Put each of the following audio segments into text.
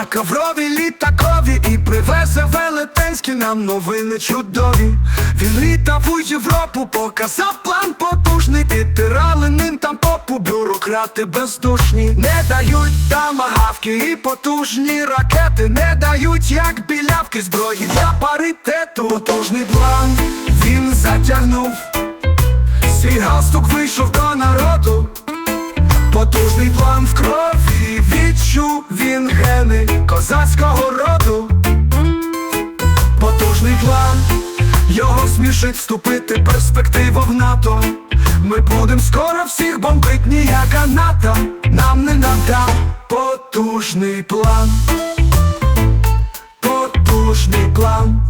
На коврові літакові і привезе велетенські нам новини чудові. Він літав у Європу, показав план потужний, підтирали ним там попу, бюрократи бездушні. Не дають тамагавки і потужні ракети, не дають як білявки зброї для паритету. Потужний план він затягнув. Свій галстук вийшов до народу. Потужний план смішить вступити перспектива в НАТО. Ми будем скоро всіх бомбить ніяка НАТО Нам не надав потужний план. Потужний план.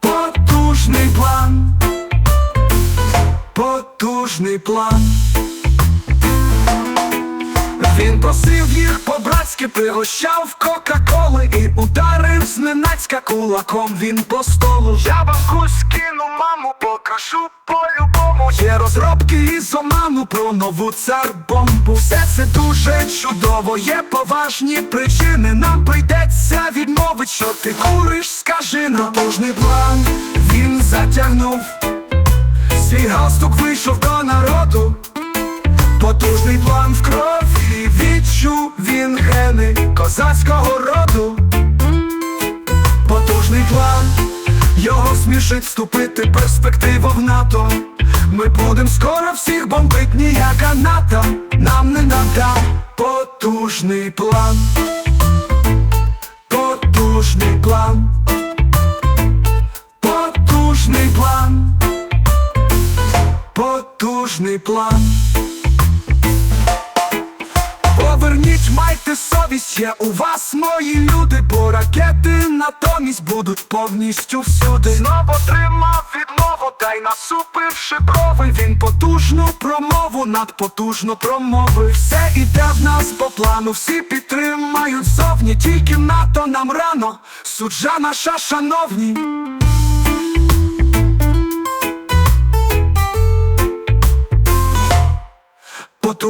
Потужний план. Потужний план. Він просив їх по-братськи, пригощав Кока-Коли І ударив зненацька кулаком. Він по столу Я вам кусь кину, маму, покажу по-любому Є розробки із оману про нову цар-бомбу. Все це дуже чудово, є поважні причини. Нам прийдеться відмовить, що ти куриш, скажи нам Потужний план. Він затягнув Свій галстук вийшов до народу Потужний план в крові відчув він гени козацького роду. Потужний план, його смішить вступити перспектива в НАТО. Ми будем скоро всіх бомбить ніяка НАТО Нам не надав потужний план. Потужний план. Потужний план. Потужний план. Поверніть, майте совість, є у вас мої люди, бо ракети натомість будуть повністю всюди. Знову отримав відмову, та й насупивши брови, він потужну промову, надпотужно промовив. Все іде в нас по плану, всі підтримають зовні, тільки НАТО нам рано, суджа наша шановні.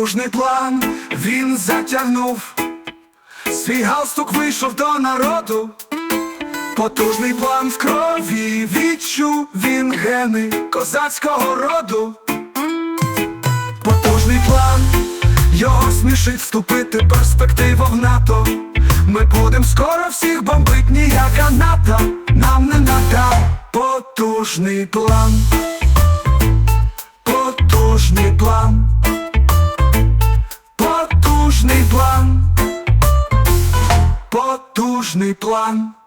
Потужний план він затягнув, свій галстук вийшов до народу. Потужний план в крові відчув він гени козацького роду. Потужний план, його смішить вступити перспектива в НАТО. Ми будем скоро всіх бомбить ніяка НАТО Нам не надав потужний план. Потужний план. Потужний план. Потужний план.